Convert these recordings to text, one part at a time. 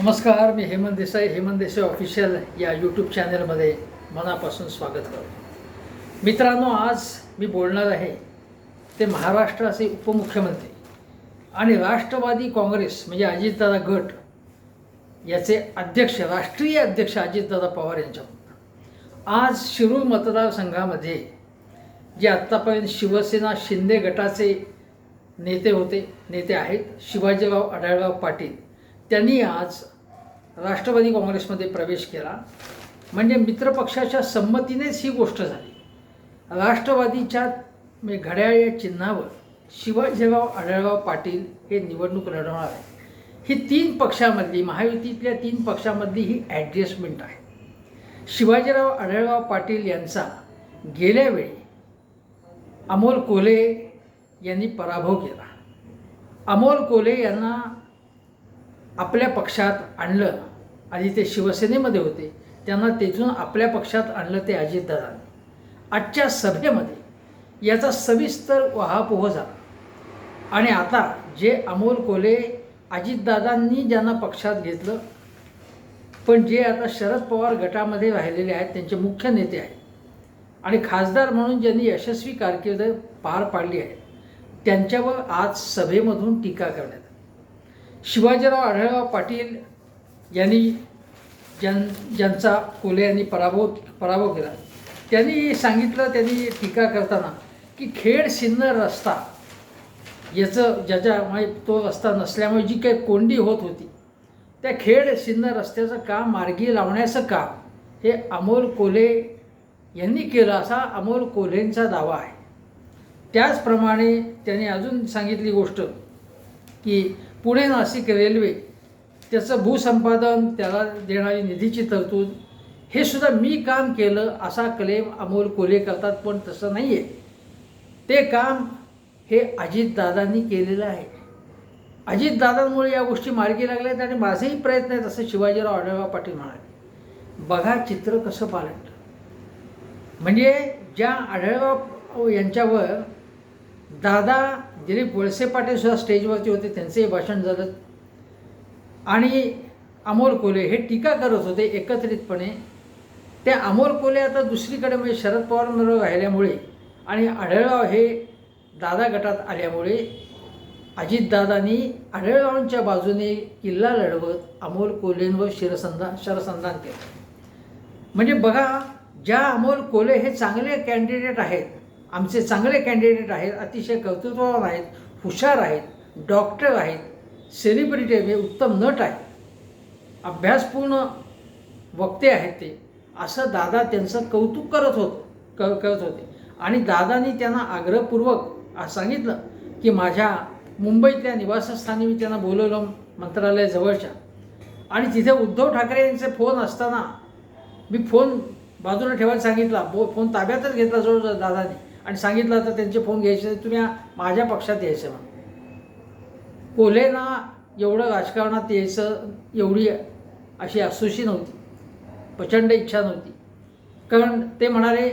नमस्कार मी हेमंत देसाई हेमंत देसाई ऑफिशियल या यूट्यूब चॅनलमध्ये मनापासून स्वागत करतो. मित्रांनो आज मी बोलणार आहे ते महाराष्ट्राचे उपमुख्यमंत्री आणि राष्ट्रवादी काँग्रेस म्हणजे अजितदादा गट याचे अध्यक्ष राष्ट्रीय अध्यक्ष अजितदादा पवार यांच्याबद्दल आज शिरूर मतदारसंघामध्ये जे आत्तापर्यंत शिवसेना शिंदे गटाचे नेते होते नेते आहेत शिवाजीराव आढळराव पाटील. त्यांनी आज राष्ट्रवादी काँग्रेसमध्ये प्रवेश केला. म्हणजे मित्रपक्षाच्या संमतीनेच ही गोष्ट झाली. राष्ट्रवादीच्या घड्याळ या चिन्हावर शिवाजीराव आढळराव पाटील हे निवडणूक लढवणार आहे ही तीन पक्षामधली महायुतीतल्या तीन पक्षामधली ही ॲडजस्टमेंट आहे. शिवाजीराव आढळराव पाटील यांचा गेल्या वेळी अमोल कोले यांनी पराभव केला. अमोल कोले यांना आपल्या पक्षात आणलं. आणि ते शिवसेनेमध्ये होते. त्यांना तेथून आपल्या पक्षात आणलं ते अजितदादांनी आजच्या सभेमध्ये याचा सविस्तर वहापोह झाला. आणि आता जे अमोल कोले अजितदादांनी ज्यांना पक्षात घेतलं पण जे आता शरद पवार गटामध्ये राहिलेले आहेत त्यांचे मुख्य नेते आहेत. आणि खासदार म्हणून ज्यांनी यशस्वी कारकीर्द पार पाडली आहे त्यांच्यावर आज सभेमधून टीका करण्यात शिवाजीराव आढळराव पाटील यांनी ज्यां ज्यांचा कोले यांनी पराभव पराभव केला. त्यांनी सांगितलं त्यांनी टीका करताना की खेड सिन्नर रस्ता याचं ज्याच्यामुळे तो रस्ता नसल्यामुळे जी काही कोंडी होत होती त्या खेड सिन्नर रस्त्याचं काम मार्गी लावण्याचं काम हे अमोल कोल्हे यांनी केलं असा अमोल कोल्हेंचा दावा आहे. त्याचप्रमाणे त्यांनी अजून सांगितली गोष्ट की पुणे नाशिक रेल्वे त्याचं भूसंपादन त्याला देणारी निधीची तरतूद हे सुद्धा मी काम केलं असा क्लेम अमोल कोल्हे करतात पण तसं नाही आहे ते काम हे अजितदादांनी केलेलं आहे. अजितदादांमुळे या गोष्टी मार्गी लागल्या आहेत आणि माझेही प्रयत्न आहेत असं शिवाजीराव आढळराव पाटील म्हणाले. बघा चित्र कसं पालटलं. म्हणजे ज्या आढळराव यांच्यावर दादा दिलीप वळसे पाटील सुद्धा स्टेजवरती होते त्यांचंही भाषण झालं. आणि अमोल कोले हे टीका करत होते एकत्रितपणे. त्या अमोल कोले आता दुसरीकडे म्हणजे शरद पवारांबरोबर राहिल्यामुळे आणि आढळराव हे दादा गटात आल्यामुळे अजितदादांनी आढळरावांच्या बाजूने किल्ला लढवत अमोल कोलेंवर शिरसंधान शरसंधान केलं. म्हणजे बघा ज्या अमोल कोले हे चांगले कॅन्डिडेट आहेत आमचे चांगले कॅन्डिडेट आहेत अतिशय कर्तृत्ववान आहेत हुशार आहेत डॉक्टर आहेत सेलिब्रिटी आहेत उत्तम नट आहेत. अभ्यासपूर्ण वक्ते आहेत ते. असं दादा त्यांचं कौतुक करत होत क करत होते. आणि दादानी त्यांना आग्रहपूर्वक सांगितलं की माझ्या मुंबईतल्या निवासस्थानी मी त्यांना बोलवलं मंत्रालयाजवळच्या. आणि तिथे उद्धव ठाकरे यांचे फोन असताना मी फोन बाजूला ठेवायला सांगितला बो फोन ताब्यातच घेतला जवळ दादाने. आणि सांगितलं तर त्यांचे फोन घ्यायचे तुम्ही माझ्या पक्षात यायचं म्हणून कोल्हेना एवढं राजकारणात यायचं एवढी अशी असुशी नव्हती. प्रचंड इच्छा नव्हती. कारण ते म्हणाले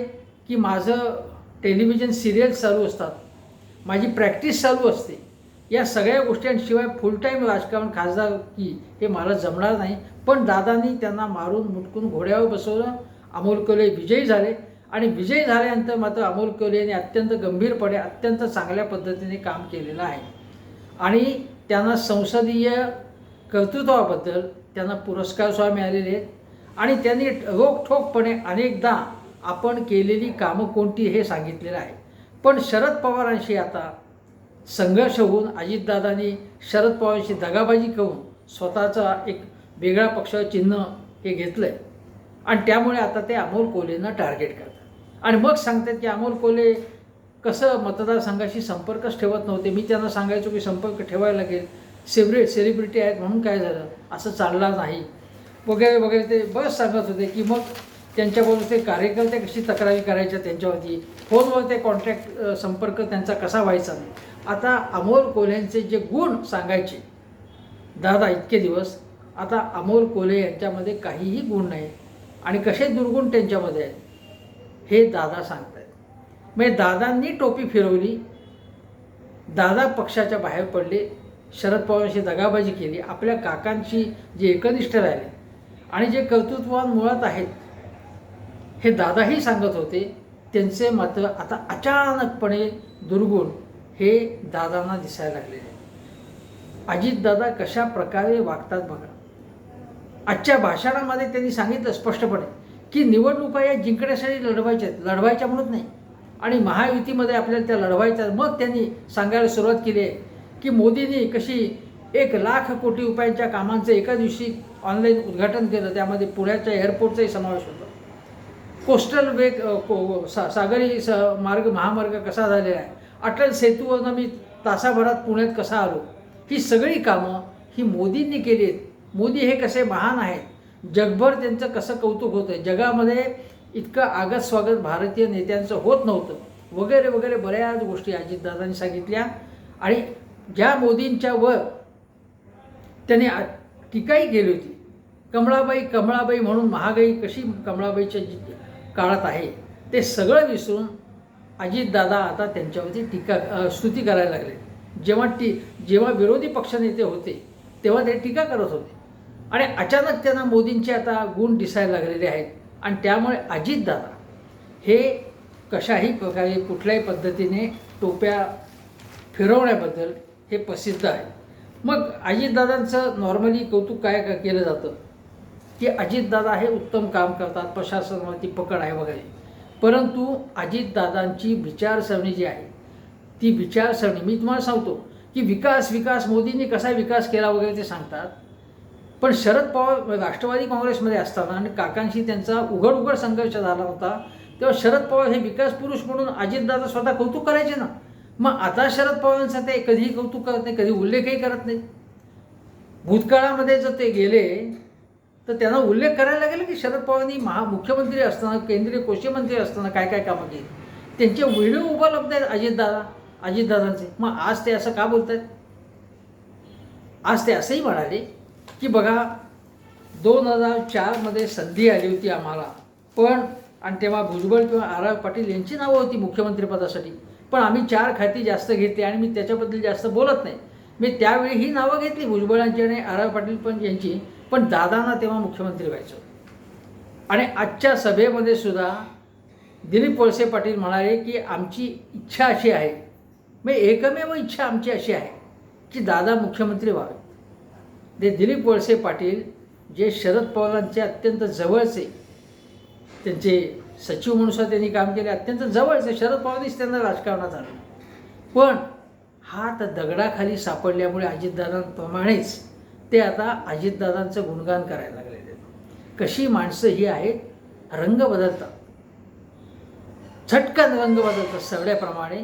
की माझं टेलिव्हिजन सिरियल्स चालू असतात. माझी प्रॅक्टिस चालू असते. या सगळ्या गोष्टींशिवाय फुल टाईम राजकारण खासदार की हे मला जमणार नाही. पण दादांनी त्यांना मारून मुटकून घोड्यावर बसवलं. अमोल कोल्हे विजयी झाले. आणि विजय झाल्यानंतर मात्र अमोल कोल्हे यांनी अत्यंत गंभीरपणे अत्यंत चांगल्या पद्धतीने काम केलेलं आहे. आणि त्यांना संसदीय कर्तृत्वाबद्दल त्यांना पुरस्कारसुद्धा मिळालेले आहेत. आणि त्यांनी रोखठोकपणे अनेकदा आपण केलेली कामं कोणती हे सांगितलेलं आहे. पण शरद पवारांशी आता संघर्ष होऊन अजितदादांनी शरद पवारांशी दगाबाजी करून स्वतःचा एक वेगळा पक्ष चिन्ह हे घेतलं आहे आणि त्यामुळे आता ते अमोल कोल्हेंना टार्गेट करतात. आणि मग सांगतात की अमोल कोले कसं मतदारसंघाशी संपर्कच ठेवत नव्हते. मी त्यांना सांगायचो की संपर्क ठेवायला लागेल. सेब्रे सेलिब्रिटी आहेत म्हणून काय झालं? असं चालणार नाही. वगैरे वगैरे ते बस सांगत होते की मग त्यांच्याबरोबर ते कार्यकर्ते कशी तक्रारी करायच्या त्यांच्यावरती? फोनवर ते कॉन्टॅक्ट संपर्क त्यांचा कसा व्हायचा? आता अमोल कोल्ह्यांचे जे गुण सांगायचे दादा इतके दिवस आता अमोल कोल्हे यांच्यामध्ये काहीही गुण नाही. आणि कसे दुर्गुण त्यांच्यामध्ये आहेत? हे दादा सांगत आहेत म्हणजे दादांनी टोपी फिरवली दादा पक्षाच्या बाहेर पडले शरद पवारांशी दगाबाजी केली आपल्या काकांची जे एकनिष्ठ राहिले आणि जे कर्तृत्ववान मुळात आहेत हे दादाही सांगत होते. त्यांचे मात्र आता अचानकपणे दुर्गुण हे दादांना दिसायला लागलेले अजितदादा कशा प्रकारे वागतात बघा. आजच्या भाषणामध्ये त्यांनी सांगितलं स्पष्टपणे की निवडणुका या जिंकण्यासाठी लढवायच्या आहेत लढवायच्या म्हणत नाही. आणि महायुतीमध्ये आपल्याला त्या लढवायच्या मग त्यांनी सांगायला सुरुवात केली आहे की मोदींनी कशी एक लाख कोटी रुपयांच्या कामांचं एका दिवशी ऑनलाईन उद्घाटन केलं त्यामध्ये पुण्याच्या एअरपोर्टचाही समावेश होता. कोस्टल वेग को सा सागरी स मार्ग महामार्ग कसा झालेला आहे? अटल सेतूवरनं मी तासाभरात पुण्यात कसा आलो? ही सगळी कामं ही मोदींनी केली आहेत. मोदी हे कसे महान आहेत? जगभर त्यांचं कसं कौतुक होतं जगामध्ये इतकं आगत स्वागत भारतीय नेत्यांचं होत नव्हतं. वगैरे वगैरे बऱ्याच गोष्टी अजितदादांनी सांगितल्या. आणि ज्या मोदींच्या वर त्यांनी टीकाही केली होती. कमळाबाई कमळाबाई म्हणून महागाई कशी कमळाबाईच्या जी काळात आहे ते सगळं विसरून अजितदादा आता त्यांच्यावरती टीका स्तुती करायला लागले. जेव्हा टी जेव्हा विरोधी पक्षनेते होते तेव्हा ते टीका करत होते. आणि अचानक त्यांना मोदींचे आता गुण दिसायला लागलेले आहेत. आणि त्यामुळे अजितदादा हे कशाही प्रकारे कुठल्याही पद्धतीने टोप्या फिरवण्याबद्दल हे प्रसिद्ध आहे मग अजितदादांचं नॉर्मली कौतुक काय का केलं जातं? की अजितदादा हे उत्तम काम करतात प्रशासनावरती पकड आहे वगैरे. परंतु अजितदादांची विचारसरणी जी आहे ती विचारसरणी मी तुम्हाला सांगतो की विकास विकास मोदींनी कसा विकास केला वगैरे ते सांगतात. पण शरद पवार राष्ट्रवादी काँग्रेसमध्ये असताना आणि काकांशी त्यांचा उघड उघड संघर्ष झाला होता तेव्हा शरद पवार हे विकास पुरुष म्हणून अजितदादा स्वतः कौतुक करायचे ना. मग आता शरद पवारांचं ते कधीही कौतुक करत नाही कधी उल्लेखही करत नाही. भूतकाळामध्ये जर ते गेले तर त्यांना उल्लेख करायला लागेल की शरद पवारांनी महा मुख्यमंत्री असताना केंद्रीय कृषी मंत्री असताना काय काय कामं केली? त्यांचे व्हिडिओ उपलब्ध आहेत अजितदादा अजितदादांचे. मग आज ते असं का बोलत आहेत आज ते असंही म्हणाले की बघा दोन हजार चारमध्ये संधी आली होती आम्हाला. पण आणि तेव्हा भुजबळ किंवा आर आर पाटील यांची नावं होती मुख्यमंत्रीपदासाठी. पण आम्ही चार खाती जास्त घेतली आणि मी त्याच्याबद्दल जास्त बोलत नाही. मी त्यावेळी ही नावं घेतली भुजबळांची आणि आर आर पाटील पण यांची. पण दादांना तेव्हा मुख्यमंत्री व्हायचं. आणि आजच्या सभेमध्ये सुद्धा दिलीप वळसे पाटील म्हणाले की आमची इच्छा अशी आहे. मग एकमेव इच्छा आमची अशी आहे की दादा मुख्यमंत्री व्हावे. ते दिलीप वळसे पाटील जे शरद पवारांचे अत्यंत जवळचे त्यांचे सचिव म्हणून सुद्धा त्यांनी काम केले. अत्यंत जवळचे शरद पवारांनीच त्यांना राजकारणात आणलं. पण हा तर दगडाखाली सापडल्यामुळे अजितदादांप्रमाणेच ते आता अजितदादांचं गुणगान करायला लागलेले आहेत कशी माणसं ही आहेत? रंग बदलतात. झटकन रंग बदलतात सगळ्याप्रमाणे.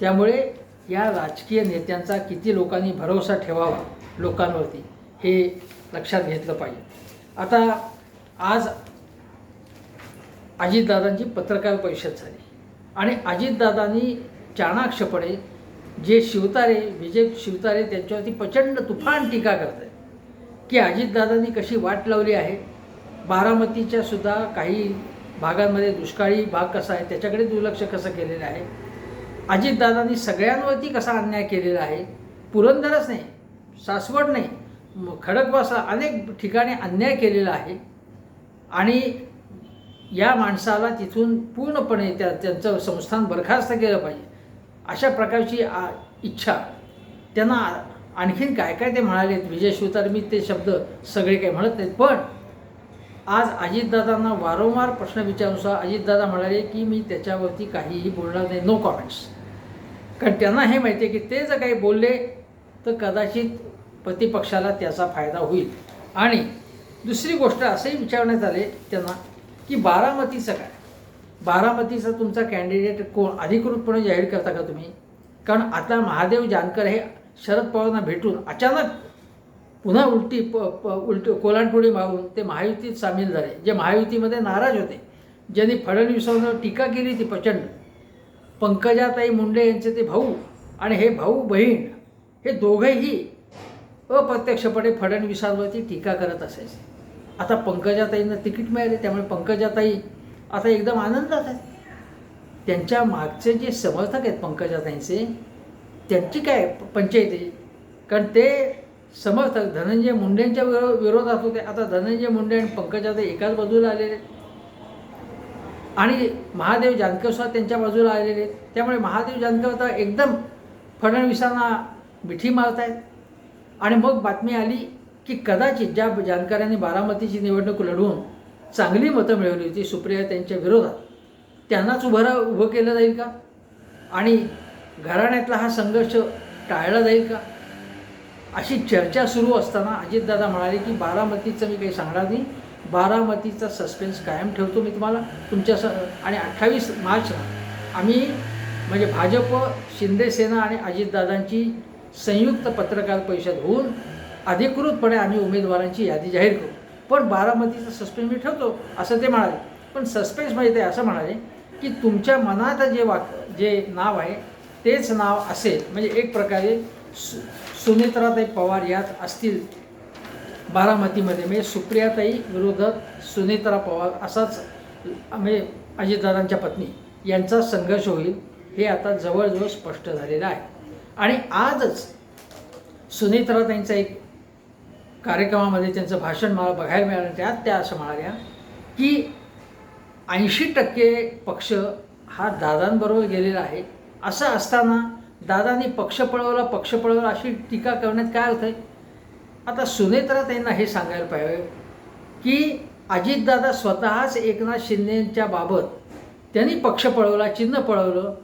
त्यामुळे या राजकीय नेत्यांचा किती लोकांनी भरोसा ठेवावा लोकांवरती हे लक्षात घेतलं पाहिजे. आता आज अजितदादांची पत्रकार परिषद झाली. आणि अजितदादांनी चाणाक्षपणे जे शिवतारे विजय शिवतारे त्यांच्यावरती प्रचंड तुफान टीका करत आहे की अजितदादांनी कशी वाट लावली आहे? बारामतीच्या सुद्धा काही भागांमध्ये दुष्काळी भाग कसा आहे? त्याच्याकडे दुर्लक्ष कसं केलेलं आहे? अजितदादांनी सगळ्यांवरती कसा अन्याय केलेला आहे? पुरंदरच नाही सासवड नाही खडकवासा अनेक ठिकाणी अन्याय केलेला आहे. आणि या माणसाला तिथून पूर्णपणे त्या त्यांचं संस्थान बरखास्त केलं पाहिजे अशा प्रकारची आ इच्छा. त्यांना आणखीन काय काय ते म्हणाले विजय शिवतार मी ते शब्द सगळे काही म्हणत नाहीत पण आज अजितदादांना वारंवार प्रश्न विचारूनसुद्धा अजितदादा म्हणाले की मी त्याच्यावरती काहीही बोलणार नाही. नो कॉमेंट्स कारण त्यांना हे माहिती आहे की ते जर काही बोलले तर कदाचित प्रतिपक्षाला त्याचा फायदा होईल. आणि दुसरी गोष्ट असंही विचारण्यात आले त्यांना की बारामतीचं काय? बारामतीचा तुमचा कॅन्डिडेट कोण? अधिकृतपणे जाहीर करता का तुम्ही? कारण आता महादेव जानकर हे शरद पवारांना भेटून अचानक पुन्हा उलटी प प उलट कोलांटोळी मागून ते महायुतीत सामील झाले जे महायुतीमध्ये नाराज होते. ज्यांनी फडणवीसांवर टीका केली ती प्रचंड. पंकजाताई मुंडे यांचे ते भाऊ आणि हे भाऊ बहीण हे दोघंही अप्रत्यक्षपणे फडणवीसांवरती टीका करत असायचे. आता पंकजाताईंना तिकीट मिळाले त्यामुळे पंकजाताई आता एकदम आनंदात आहेत. त्यांच्या मागचे जे समर्थक आहेत पंकजाताईंचे त्यांची काय पंचायती कारण ते समर्थक धनंजय मुंडेंच्या विरो विरोधात होते. आता धनंजय मुंडे आणि पंकजाताई एकाच बाजूला आलेले आणि महादेव जानकर सुद्धा त्यांच्या बाजूला आलेले आहेत. त्यामुळे महादेव जानकर आता एकदम फडणवीसांना मिठी मारत आहेत आणि मग बातमी आली की कदाचित ज्या जानकरांनी बारामतीची निवडणूक लढवून चांगली मतं मिळवली होती सुप्रिया त्यांच्या विरोधात त्यांनाच उभं उभं केलं जाईल का? आणि घराण्यातला हा संघर्ष टाळला जाईल का? अशी चर्चा सुरू असताना अजितदादा म्हणाले की बारामतीचं मी काही सांगणार नाही. बारामतीचा सस्पेन्स कायम ठेवतो मी तुम्हाला. तुमच्या स आणि अठ्ठावीस मार्चला आम्ही म्हणजे भाजप शिंदेसेना आणि अजितदादांची संयुक्त पत्रकार परिषद होऊन अधिकृतपणे आम्ही उमेदवारांची यादी जाहीर करू. पण बारामतीचा सस्पेन्स मी ठेवतो असं ते म्हणाले. पण सस्पेन्स म्हणजे ते असं म्हणाले की तुमच्या मनात जे वाक जे नाव आहे तेच नाव असेल. म्हणजे एक प्रकारे सु सुनेत्राताई पवार यात असतील बारामतीमध्ये. म्हणजे सुप्रियाताई विरोधात सुनेत्रा पवार असाच म्हणजे अजितदादांच्या पत्नी यांचा संघर्ष होईल हे आता जवळजवळ स्पष्ट झालेलं आहे. आणि आजच सुनेत्राताईंचा एक कार्यक्रमामध्ये त्यांचं भाषण मला बघायला मिळालं त्यात त्या असं म्हणाल्या की ऐंशी टक्के पक्ष हा दादांबरोबर गेलेला आहे. असं असताना दादांनी पक्ष पळवला पक्ष पळवला अशी टीका करण्यात काय अर्थ आहे आता सुनेत्रा त्यांना हे सांगायला पाहिजे की अजितदादा स्वतःच एकनाथ शिंदेच्या बाबत त्यांनी पक्ष पळवला चिन्ह पळवलं.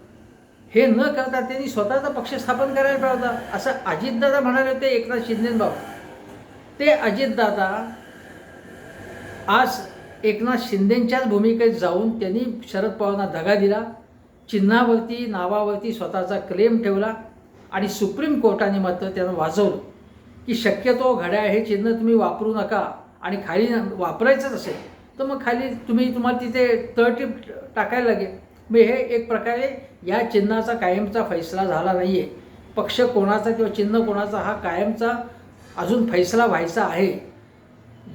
हे न करता त्यांनी स्वतःचा पक्ष स्थापन करायला पाहिजे होता. असं अजितदादा म्हणाले होते एकनाथ शिंदेबाबत. ते अजितदादा आज एकनाथ शिंदेंच्याच भूमिकेत जाऊन त्यांनी शरद पवारांना दगा दिला. चिन्हावरती नावावरती स्वतःचा क्लेम ठेवला आणि सुप्रीम कोर्टाने मात्र त्यानं वाजवलं की शक्यतो घड्याळ हे चिन्ह तुम्ही वापरू नका आणि खाली वापरायचंच असेल तर मग खाली तुम्ही तुम्हाला तिथे तळटीप टाकायला लागेल. मग हे एक प्रकारे या चिन्हाचा कायमचा फैसला झाला नाही आहे पक्ष कोणाचा किंवा चिन्ह कोणाचा हा कायमचा अजून फैसला व्हायचा आहे.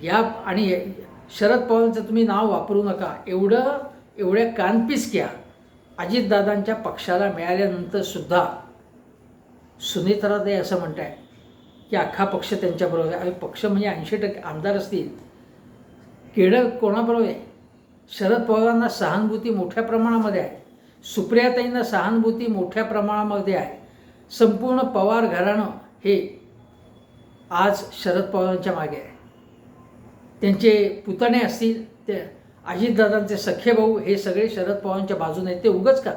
या आणि शरद पवारांचं तुम्ही नाव वापरू नका एवढं एवढ्या कानपिसक्या अजितदादांच्या पक्षाला मिळाल्यानंतर सुद्धा सुनेत्राताई असं म्हणत आहे की अख्खा पक्ष त्यांच्याबरोबर आहे. आणि पक्ष म्हणजे ऐंशी टक्के आमदार असतील. केडं कोणाबरोबर आहे? शरद पवारांना सहानुभूती मोठ्या प्रमाणामध्ये आहे. सुप्रियाताईंना सहानुभूती मोठ्या प्रमाणामध्ये आहे. संपूर्ण पवार घराणं हे आज शरद पवारांच्या मागे आहे. त्यांचे पुतणे असतील ते अजितदादांचे सख्खे भाऊ हे सगळे शरद पवारांच्या बाजूने आहेत. ते उगच का?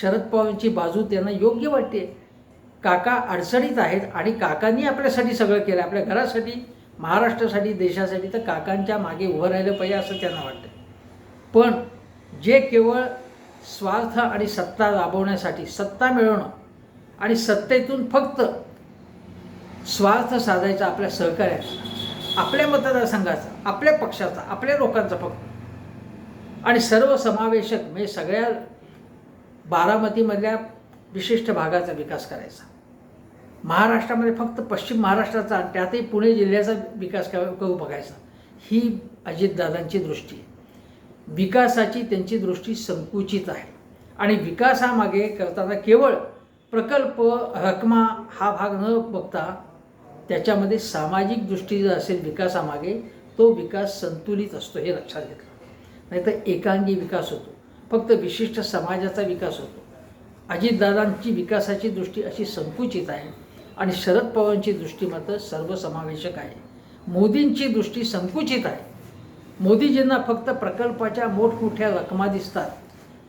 शरद पवारांची बाजू त्यांना योग्य वाटते. काका अडचणीत आहेत आणि काकांनी आपल्यासाठी सगळं केलं. आपल्या घरासाठी महाराष्ट्रासाठी देशासाठी तर काकांच्या मागे उभं राहिलं पाहिजे असं त्यांना वाटतं. पण जे केवळ स्वार्थ आणि सत्ता राबवण्यासाठी सत्ता मिळवणं आणि सत्तेतून फक्त स्वार्थ साधायचा आपल्या सहकार्याचा आपल्या मतदारसंघाचा आपल्या पक्षाचा आपल्या लोकांचा फक्त आणि सर्वसमावेशक म्हणजे सगळ्या बारामतीमधल्या विशिष्ट भागाचा विकास करायचा. महाराष्ट्रामध्ये फक्त पश्चिम महाराष्ट्राचा आणि त्यातही पुणे जिल्ह्याचा विकास क- करू बघायचा. ही अजितदादांची दृष्टी आहे. विकासाची त्यांची दृष्टी संकुचित आहे. आणि विकासामागे करताना केवळ प्रकल्प रकमा हा भाग न बघता त्याच्यामध्ये सामाजिक दृष्टी जर असेल विकासामागे तो विकास संतुलित असतो हे लक्षात घेतलं. नाहीतर एकांगी विकास होतो. फक्त विशिष्ट समाजाचा विकास होतो. अजितदादांची विकासाची दृष्टी अशी संकुचित आहे आणि शरद पवारांची दृष्टी मात्र सर्वसमावेशक आहे. मोदींची दृष्टी संकुचित आहे. मोदीजींना फक्त प्रकल्पाच्या मोठमोठ्या रकमा दिसतात.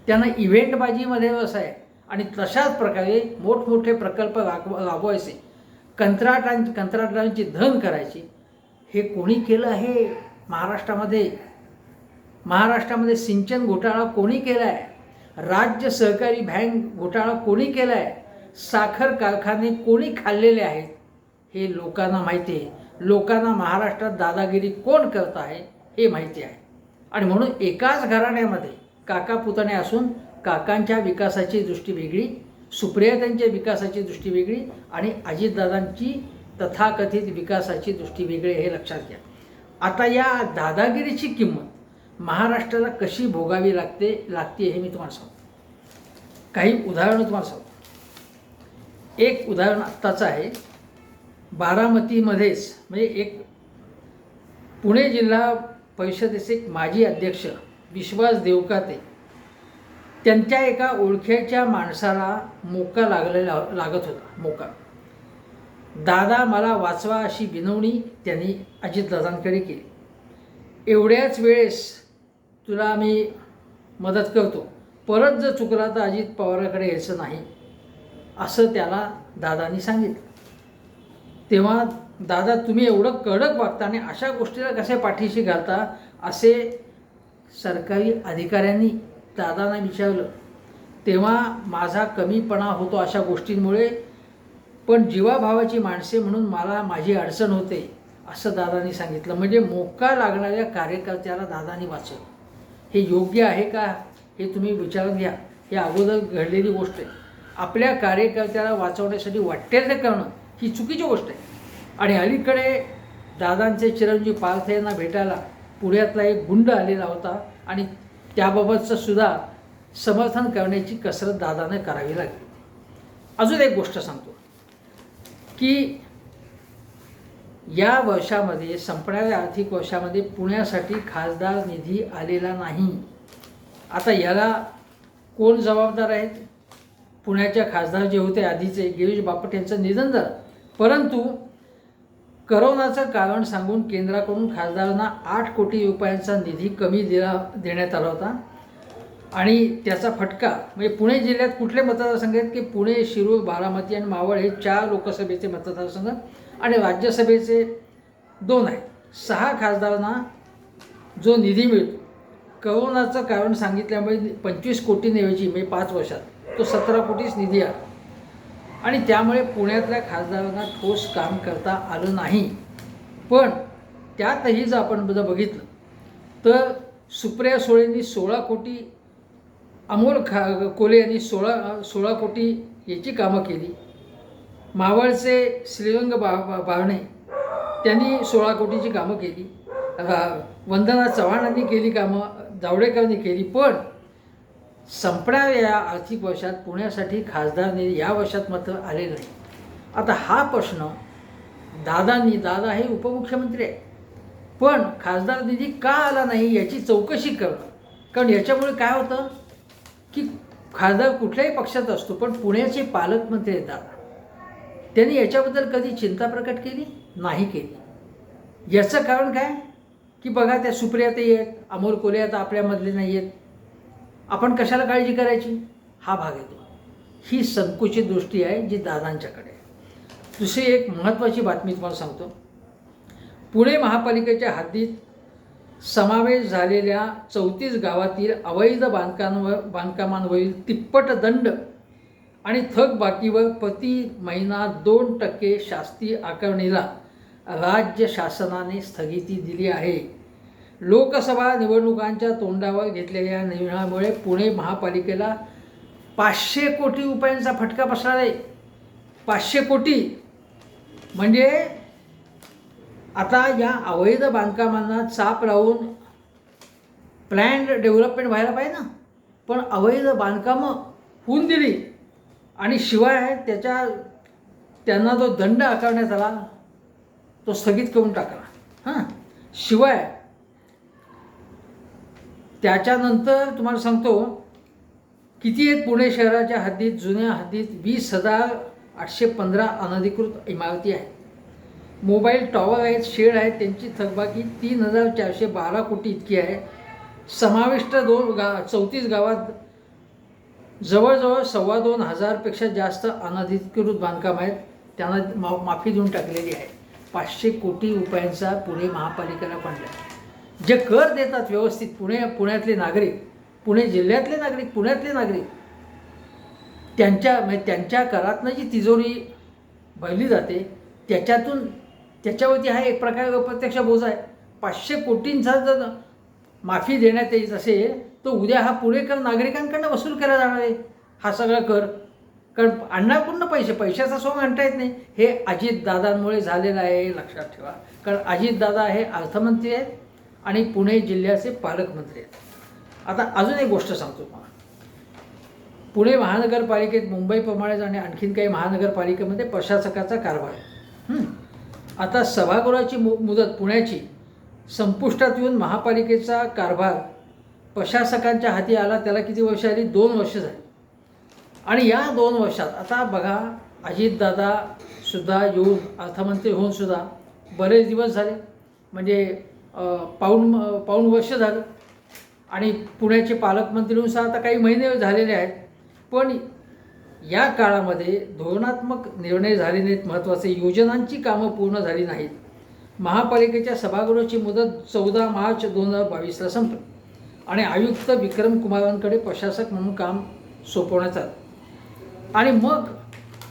त्यांना इव्हेंटबाजीमध्ये रस आहे आणि तशाच प्रकारे मोठमोठे प्रकल्प राब राबवायचे. कंत्राटां कंत्राटांची धन करायची. हे कोणी केलं आहे? महाराष्ट्रामध्ये महाराष्ट्रामध्ये सिंचन घोटाळा कोणी केला आहे राज्य सहकारी बँक घोटाळा कोणी केला आहे साखर कारखाने कोणी खाल्लेले आहेत? हे लोकांना माहिती आहे. लोकांना महाराष्ट्रात दादागिरी कोण करत आहे हे माहिती आहे. आणि म्हणून एकाच घराण्यामध्ये काका पुतणे असून काकांच्या विकासाची दृष्टी वेगळी सुप्रिया त्यांच्या विकासाची दृष्टी वेगळी आणि अजितदादांची तथाकथित विकासाची दृष्टी वेगळी हे लक्षात घ्या. आता या दादागिरीची किंमत महाराष्ट्राला कशी भोगावी लागते लागते हे मी तुम्हाला सांगतो. काही उदाहरणं तुम्हाला सांगतो. एक उदाहरण आत्ताचं आहे. बारामतीमध्येच म्हणजे एक पुणे जिल्हा परिषदेचे एक माजी अध्यक्ष विश्वास देवकाते त्यांच्या एका ओळखीच्या माणसाला मोका लागलेला लागत होता मोका. दादा मला वाचवा अशी विनवणी त्यांनी अजितदादांकडे केली. एवढ्याच वेळेस तुला आम्ही मदत करतो. परत जर चुकला तर अजित पवाराकडे यायचं नाही असं त्याला दादानी सांगितलं. तेव्हा दादा तुम्ही एवढं कडक वागता आणि अशा गोष्टीला कशा पाठीशी घालता असे सरकारी अधिकाऱ्यांनी दादांना विचारलं. तेव्हा माझा कमीपणा होतो अशा गोष्टींमुळे पण जीवाभावाची माणसे म्हणून मला माझी अडचण होते असं दादानी सांगितलं. म्हणजे मोका लागणाऱ्या कार्यकर्त्याला दादानी वाचवलं. हे योग्य आहे का हे तुम्ही विचारात घ्या. हे अगोदर घडलेली गोष्ट आहे. आपल्या कार्यकर्त्याला वाचवण्यासाठी वाटेल ते करणं ही चुकीची गोष्ट आहे. आणि अलीकडे दादांचे चिरंजीव पार्थ यांना भेटायला पुण्यातला एक गुंड आलेला होता आणि त्याबाबतचं सुद्धा समर्थन करण्याची कसरत दादानं करावी लागली. अजून एक गोष्ट सांगतो की या वर्षामध्ये संपणाऱ्या आर्थिक वर्षामध्ये पुण्यासाठी खासदार निधी आलेला नाही. आता याला कोण जबाबदार आहेत? पुण्याच्या खासदार जे होते आधीचे गिरीश बापट यांचं निधन झालं. परंतु करोनाचं कारण सांगून केंद्राकडून खासदारांना आठ कोटी रुपयांचा निधी कमी दिला देण्यात आला होता. आणि त्याचा फटका म्हणजे पुणे जिल्ह्यात कुठले मतदारसंघ आहेत की पुणे शिरूर बारामती आणि मावळ हे चार लोकसभेचे मतदारसंघ? आणि राज्यसभेचे दोन आहेत. सहा खासदारांना जो निधी मिळतो. करोनाचं कारण सांगितल्यामुळे पंचवीस कोटींऐवजी म्हणजे पाच वर्षात तो सतरा कोटीच निधी आला. आणि त्यामुळे पुण्यातल्या खासदारांना ठोस काम करता आलं नाही. पण त्यातही जर आपण जर बघितलं तर सुप्रिया सुळेंनी सोळा कोटी अमोल खा कोले यांनी सोळा सोळा कोटी याची कामं केली. मावळचे श्रीरंग बा बावणे त्यांनी सोळा कोटीची कामं केली. वंदना चव्हाणांनी केली कामं जावडेकरांनी केली पण संपणाऱ्या या आर्थिक वर्षात पुण्यासाठी खासदार निधी या वर्षात मात्र आले नाही. आता हा प्रश्न दादांनी दादा हे उपमुख्यमंत्री आहे पण खासदार निधी का आला नाही याची चौकशी करणं. कारण याच्यामुळे काय होतं की खासदार कुठल्याही पक्षात असतो पण पुण्याचे पालकमंत्री आहेत दादा. त्यांनी याच्याबद्दल कधी चिंता प्रकट केली? नाही केली. याचं कारण काय? की बघा त्या सुप्रिया ते आहेत अमोल कोले आता आपल्यामधले नाही आहेत. आपण कशाला काळजी करायची? हा भाग येतो. ही संकुचित दृष्टी आहे जी दादांच्याकडे आहे. दुसरी एक महत्त्वाची बातमी तुम्हाला सांगतो. पुणे महापालिकेच्या हद्दीत समावेश झालेल्या चौतीस गावातील अवैध बांधकामांवर बांधकामांवरील तिप्पट दंड आणि थकबाकीवर प्रति महिना दोन टक्के शास्ती आकारणीला राज्य शासनाने स्थगिती दिली आहे. लोकसभा निवडणुकांच्या तोंडावर घेतलेल्या या निर्णयामुळे पुणे महापालिकेला पाचशे कोटी रुपयांचा फटका बसणार आहे. पाचशे कोटी. म्हणजे आता या अवैध बांधकामांना चाप लावून प्लॅन डेव्हलपमेंट व्हायला पाहिजे ना. पण अवैध बांधकामं होऊन दिली. आणि शिवाय त्याच्या त्यांना जो दंड आकारण्यात आला तो स्थगित करून टाकला. हां? शिवाय त्याच्यानंतर तुम्हाला सांगतो किती आहेत पुणे शहराच्या हद्दीत? जुन्या हद्दीत वीस हजार आठशे पंधरा अनधिकृत इमारती आहेत. मोबाईल टॉवर आहेत शेड आहेत त्यांची थकबाकी तीन हजार चारशे बारा कोटी इतकी आहे. समाविष्ट दोन गा चौतीस गावात जवळजवळ सव्वा दोन हजारपेक्षा जास्त अनधिकृत बांधकाम आहेत. त्यांना मा माफी देऊन टाकलेली आहे. पाचशे कोटी रुपयांचा पुणे महापालिकेला फंड आहे. जे कर देतात व्यवस्थित पुणे पुण्यातले नागरिक पुणे जिल्ह्यातले नागरिक पुण्यातले नागरिक त्यांच्या म्हणजे त्यांच्या करातनं जी तिजोरी भरली जाते त्याच्यातून त्याच्यावरती हा एक प्रकार अप्रत्यक्ष बोजा आहे. पाचशे कोटींचा जर माफी देण्यात येत असेल तो उद्या हा पुणेकर नागरिकांकडनं वसूल केला जाणार आहे. हा सगळा कर. कारण अण्णा पूर्ण पैसे पैशाचा सोंग आणता येत नाही. हे अजितदादांमुळे झालेलं आहे हे लक्षात ठेवा. कारण अजितदादा हे अर्थमंत्री आहेत आणि पुणे जिल्ह्याचे पालकमंत्री आहेत. आता अजून एक गोष्ट सांगतो तुम्हाला. पुणे महानगरपालिकेत मुंबईप्रमाणेच आणि आणखीन काही महानगरपालिकेमध्ये प्रशासकाचा कारभार आहे. आता सभागृहाची मु मुदत पुण्याची संपुष्टात येऊन महापालिकेचा कारभार प्रशासकांच्या हाती आला त्याला किती वर्ष आली? दोन वर्ष झाली. आणि या दोन वर्षात आता बघा अजितदादा सुद्धा येऊन अर्थमंत्री होऊन सुद्धा बरेच दिवस झाले. म्हणजे पाऊण पाऊण वर्ष झालं. आणि पुण्याचे पालकमंत्री होऊन सुद्धा आता काही महिने झालेले आहेत. पण या काळामध्ये धोरणात्मक निर्णय झाले नाहीत महत्त्वाचे योजनांची कामं पूर्ण झाली नाहीत. महापालिकेच्या सभागृहाची मुदत चौदा मार्च दोन हजार बावीसला संपली. आणि आयुक्त विक्रम कुमारांकडे प्रशासक म्हणून काम सोपवण्यात आलं. आणि मग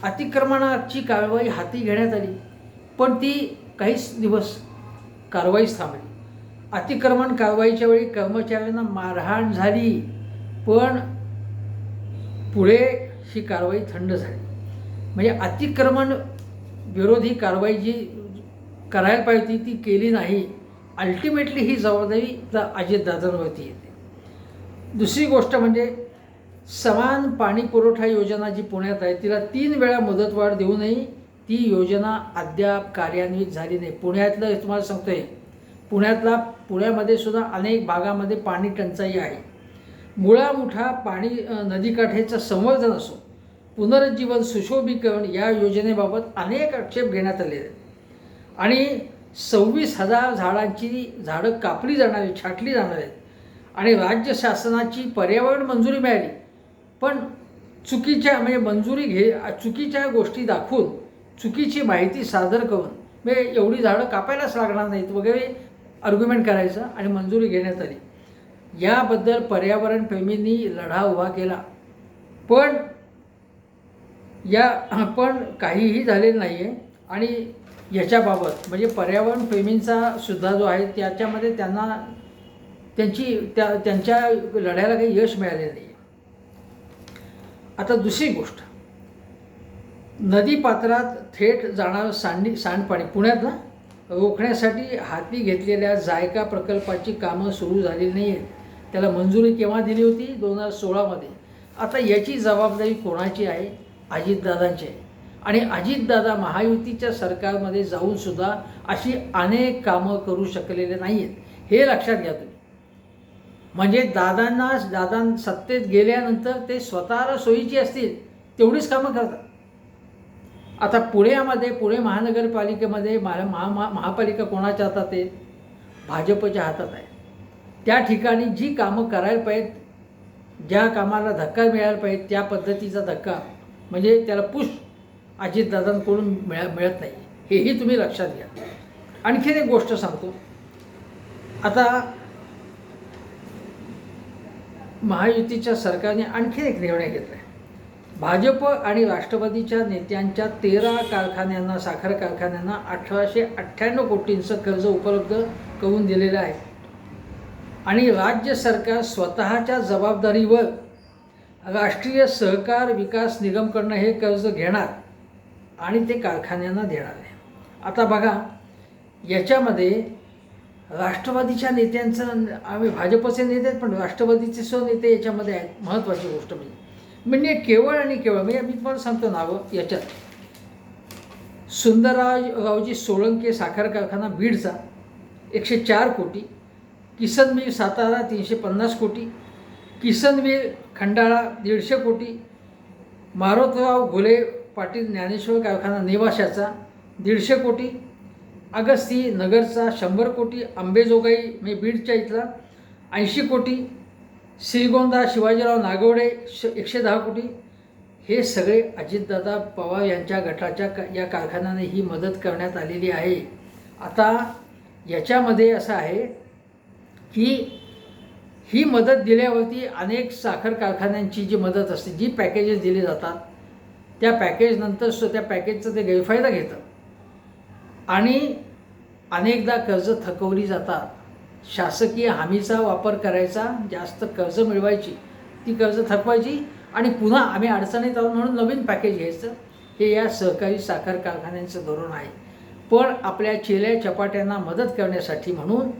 अतिक्रमणाची कारवाई हाती घेण्यात आली. पण ती काहीच दिवस कारवाईच थांबली. अतिक्रमण कारवाईच्या वेळी कर्मचाऱ्यांना मारहाण झाली. पण पुढे ही कारवाई थंड झाली. म्हणजे अतिक्रमण विरोधी कारवाई जी करायला पाहिजे ती केली नाही. अल्टिमेटली ही जबाबदारी त्या अजितदादांवरती येते. दुसरी गोष्ट म्हणजे समान पाणी पुरवठा योजना जी पुण्यात आहे तिला तीन वेळा मुदतवाढ देऊनही ती योजना अद्याप कार्यान्वित झाली नाही. पुण्यातलं तुम्हाला सांगतो आहे पुण्यातला पुण्यामध्ये सुद्धा अनेक भागामध्ये पाणी टंचाई आहे. मुळामुठा पाणी नदीकाठेचं संवर्धन असो पुनरुज्जीवन सुशोभीकरण या योजनेबाबत अनेक आक्षेप घेण्यात आलेले आहेत. आणि सव्वीस हजार झाडांची झाडं कापली जाणार आहेत छाटली जाणार आहेत. आणि राज्य शासनाची पर्यावरण मंजुरी मिळाली. पण चुकीच्या म्हणजे मंजुरी घे चुकीच्या गोष्टी दाखवून चुकीची माहिती सादर करून म्हणजे एवढी झाडं कापायलाच लागणार नाहीत वगैरे आर्ग्युमेंट करायचं आणि मंजुरी घेण्यात आली. याबद्दल पर्यावरणप्रेमींनी लढा उभा केला. पण या पण काहीही झालेलं नाही आहे आणि याच्याबाबत म्हणजे पर्यावरणप्रेमींचा सुद्धा जो आहे त्याच्यामध्ये त्यांना त्यांची त्या त्यांच्या लढ्याला काही यश मिळालेलं नाही आता दुसरी गोष्ट. नदीपात्रात थेट जाणारं सांडी सांडपाणी पुण्यातला रोखण्यासाठी हाती घेतलेल्या जायका प्रकल्पाची कामं सुरू झालेली नाही आहेत त्याला मंजुरी केव्हा दिली होती? दोन हजार सोळामध्ये आता याची जबाबदारी कोणाची आहे? अजितदादांची आहे. आणि अजितदादा महायुतीच्या सरकारमध्ये जाऊनसुद्धा अशी अनेक कामं करू शकलेले नाही आहेत हे लक्षात घ्या तुम्ही. म्हणजे दादांना दादा सत्तेत गेल्यानंतर ते स्वतःला सोयीची असतील तेवढीच कामं करतात. आता पुण्यामध्ये पुणे महानगरपालिकेमध्ये महा महा महापालिका कोणाच्या हातात आहे भाजपच्या हातात आहे त्या ठिकाणी जी कामं करायला पाहिजेत ज्या कामाला धक्का मिळायला पाहिजे त्या पद्धतीचा धक्का म्हणजे त्याला पुष्ट अजितदादांकडून मिळ मिळत नाही. हेही तुम्ही लक्षात घ्या. आणखीन एक गोष्ट सांगतो. आता महायुतीच्या सरकारने आणखीन एक निर्णय घेतला आहे भाजप आणि राष्ट्रवादीच्या नेत्यांच्या तेरा कारखान्यांना साखर कारखान्यांना अठराशे अठ्ठ्याण्णव कोटींचं कर्ज उपलब्ध करून दिलेलं आहे. आणि राज्य सरकार स्वतःच्या जबाबदारीवर राष्ट्रीय सहकार विकास निगमकडनं हे कर्ज घेणार. आणि ते कारखान्यांना देणार आहे. आता बघा याच्यामध्ये राष्ट्रवादीच्या नेत्यांचं आम्ही भाजपचे नेते आहेत पण राष्ट्रवादीचे सुद्धा नेते याच्यामध्ये आहेत महत्त्वाची गोष्ट म्हणजे. म्हणजे केवळ आणि केवळ म्हणजे मी तुम्हाला सांगतो नावं याच्यात. सुंदररावजी सोळंके साखर कारखाना बीडचा एकशे चार कोटी. किसनवीर सातारा तीनशे पन्नास कोटी. किसनवीर खंडाळा दीडशे कोटी. मारोतराव घोले पाटील ज्ञानेश्वर कारखाना नेवाशाचा दीडशे कोटी अगस्ती नगरचा शंभर कोटी आंबेजोगाई मे बीडच्या इथला ऐंशी कोटी श्रीगोंदा शिवाजीराव नागवडे श एकशे दहा कोटी. हे सगळे अजितदादा पवार यांच्या गटाच्या क या कारखान्याने ही मदत करण्यात आलेली आहे. आता याच्यामध्ये असं आहे की ही मदत दिल्यावरती अनेक साखर कारखान्यांची जी मदत असते जी पॅकेजेस दिली जातात त्या पॅकेजनंतर सु त्या पॅकेजचा ते गैरफायदा घेतं. आणि अनेकदा कर्ज थकवली जातात. शासकीय हमीचा वापर करायचा जास्त कर्ज मिळवायची ती कर्ज थकवायची आणि पुन्हा आम्ही अडचणीत आहोत म्हणून नवीन पॅकेज घ्यायचं. हे या सहकारी साखर कारखान्यांचं धोरण आहे. पण आपल्या चेल्या चपाट्यांना मदत करण्यासाठी म्हणून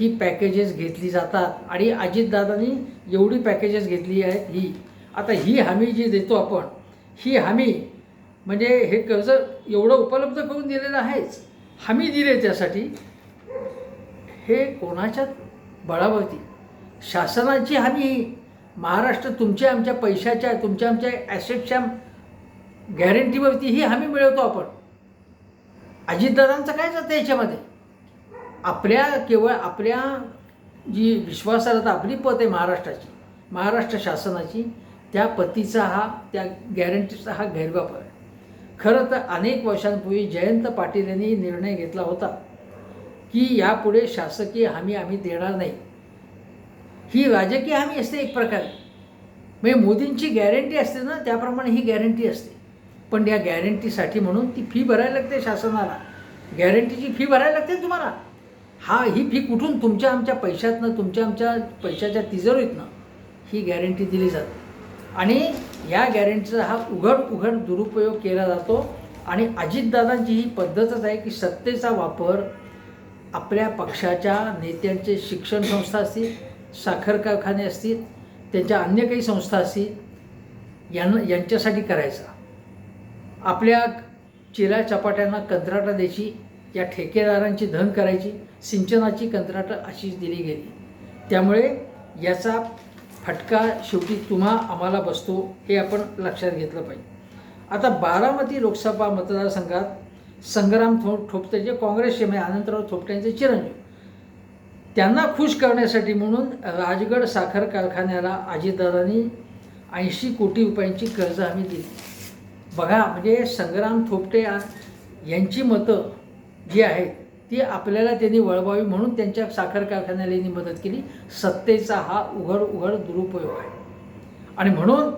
ही पॅकेजेस घेतली जातात. आणि अजितदादांनी एवढी पॅकेजेस घेतली आहेत ही. आता ही हमी जी देतो आपण ही हमी म्हणजे हे कर्ज एवढं उपलब्ध करून दिलेलं आहेच हमी दिले त्यासाठी हे कोणाच्या बळावरती? शासनाची हमी महाराष्ट्र तुमच्या आमच्या पैशाच्या तुमच्या आमच्या ॲसेटच्या गॅरंटीवरती ही हमी मिळवतो आपण. अजितदादांचं काय जातं याच्यामध्ये? आपल्या केवळ आपल्या जी विश्वासार्हता आपली पत आहे महाराष्ट्राची महाराष्ट्र शासनाची त्या पतीचा हा त्या गॅरंटीचा हा गैरवापर आहे. खरं तर अनेक वर्षांपूर्वी जयंत पाटील यांनी निर्णय घेतला होता की यापुढे शासकीय हमी आम्ही देणार नाही. ही राजकीय हमी असते एक प्रकारे. म्हणजे मोदींची गॅरंटी असते ना त्याप्रमाणे ही गॅरंटी असते. पण या गॅरंटीसाठी म्हणून ती फी भरायला लागते शासनाला. गॅरंटीची फी भरायला लागते तुम्हाला. हा ही फी कुठून तुमच्या आमच्या पैशातनं तुमच्या आमच्या पैशाच्या तिजोरीतनं ही गॅरंटी दिली जाते. आणि या गॅरंटीचा हा उघड उघड दुरुपयोग केला जातो. आणि अजितदादांची ही पद्धतच आहे की सत्तेचा वापर आपल्या पक्षाच्या नेत्यांचे शिक्षण संस्था असतील साखर कारखाने असतील त्यांच्या अन्य काही संस्था असतील यांना यांच्यासाठी करायचा. आपल्या चिरा चपाट्यांना कंत्राटं द्यायची या ठेकेदारांची धन करायची सिंचनाची कंत्राटं अशीच दिली गेली. त्यामुळे याचा फटका शेवटी तुम्हा आम्हाला बसतो हे आपण लक्षात घेतलं पाहिजे. आता बारामती लोकसभा मतदारसंघात संग्राम थो म्हणजे थोपटे जे काँग्रेसचे म्हणजे अनंतराव थोपट्यांचे चिरंजीव. त्यांना खुश करण्यासाठी म्हणून राजगड साखर कारखान्याला अजितदादांनी ऐंशी कोटी रुपयांची कर्ज आम्ही दिली. बघा म्हणजे संग्राम थोपटे यांची मतं जी आहेत ती आपल्याला त्यांनी वळवावी म्हणून त्यांच्या साखर कारखान्याला यांनी मदत केली. सत्तेचा हा उघड उघड दुरुपयोग आहे. आणि म्हणून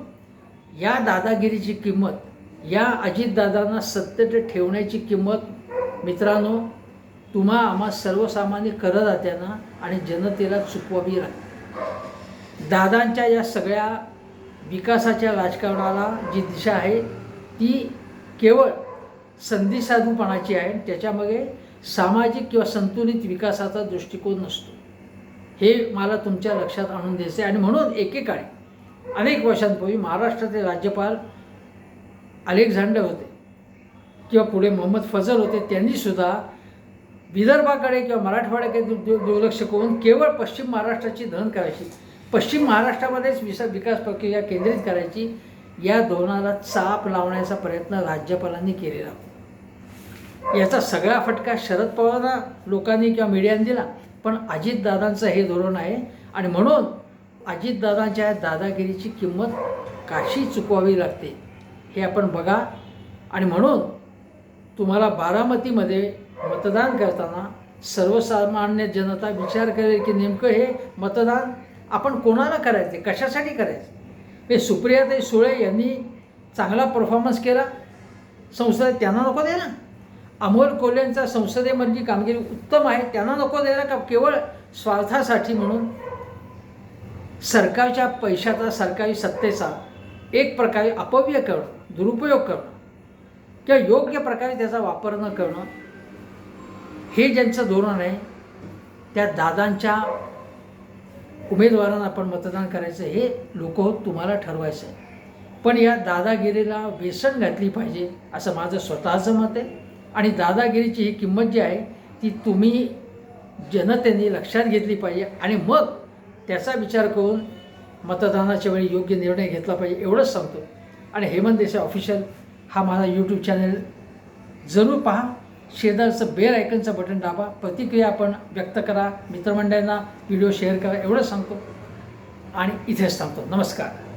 या दादागिरीची किंमत या अजितदादांना सत्तेत ठेवण्याची किंमत मित्रांनो तुम्हा आम्हा सर्वसामान्य करदात्यांना आणि जनतेला चुकवावी लागते. दादांच्या या सगळ्या विकासाच्या राजकारणाला जी दिशा आहे ती केवळ संधीसाधूपणाची आहे त्याच्यामागे सामाजिक किंवा संतुलित विकासाचा दृष्टिकोन नसतो. हे मला तुमच्या लक्षात आणून द्यायचं आणि म्हणून एकेकाळी अनेक वर्षांपूर्वी महाराष्ट्राचे राज्यपाल अलेक्झांडर होते किंवा पुढे मोहम्मद फजल होते. त्यांनीसुद्धा विदर्भाकडे किंवा मराठवाड्याकडे दुर्लक्ष करून केवळ पश्चिम महाराष्ट्राची धन करायची पश्चिम महाराष्ट्रामध्येच विस विकास प्रक्रिया केंद्रित करायची या धोरणाला चाप लावण्याचा प्रयत्न राज्यपालांनी केलेला होता. याचा सगळा फटका शरद पवारांना लोकांनी किंवा मीडियाने दिला. पण अजितदादांचं हे धोरण आहे आणि म्हणून अजितदादांच्या या दादागिरीची किंमत काशी चुकवावी लागते हे आपण बघा. आणि म्हणून तुम्हाला बारामतीमध्ये मतदान करताना सर्वसामान्य जनता विचार करेल की नेमकं हे मतदान आपण कोणाला करायचे? कशासाठी करायचं? हे सुप्रियाताई सुळे यांनी चांगला परफॉर्मन्स केला. संसदेत त्यांना नको द्यायला. अमोल कोल्हेंचा संसदेमधली कामगिरी उत्तम आहे. त्यांना नको द्यायला का? केवळ स्वार्थासाठी म्हणून. सरकारच्या पैशाचा सरकारी सत्तेचा एक प्रकारे अपव्य करणं दुरुपयोग करणं किंवा योग्य प्रकारे त्याचा वापर न करणं हे ज्यांचं धोरण आहे त्या दादांच्या उमेदवारांना आपण मतदान करायचं हे लोक तुम्हाला ठरवायचं आहे. पण या दादागिरीला व्यसन घातली पाहिजे असं माझं स्वतःचं मत आहे. आणि दादागिरीची ही किंमत जी आहे ती तुम्ही जनतेने लक्षात घेतली पाहिजे आणि मग त्याचा विचार करून मतदानाच्या वेळी योग्य निर्णय घेतला पाहिजे एवढंच सांगतो. आणि हेमंत देसाई ऑफिशियल हा माझा यूट्यूब चॅनल जरूर पहा शेजारचं बेल आयकनचं बटन दाबा प्रतिक्रिया आपण व्यक्त करा मित्रमंडळांना व्हिडिओ शेअर करा एवढंच सांगतो. आणि इथेच थांबतो. नमस्कार.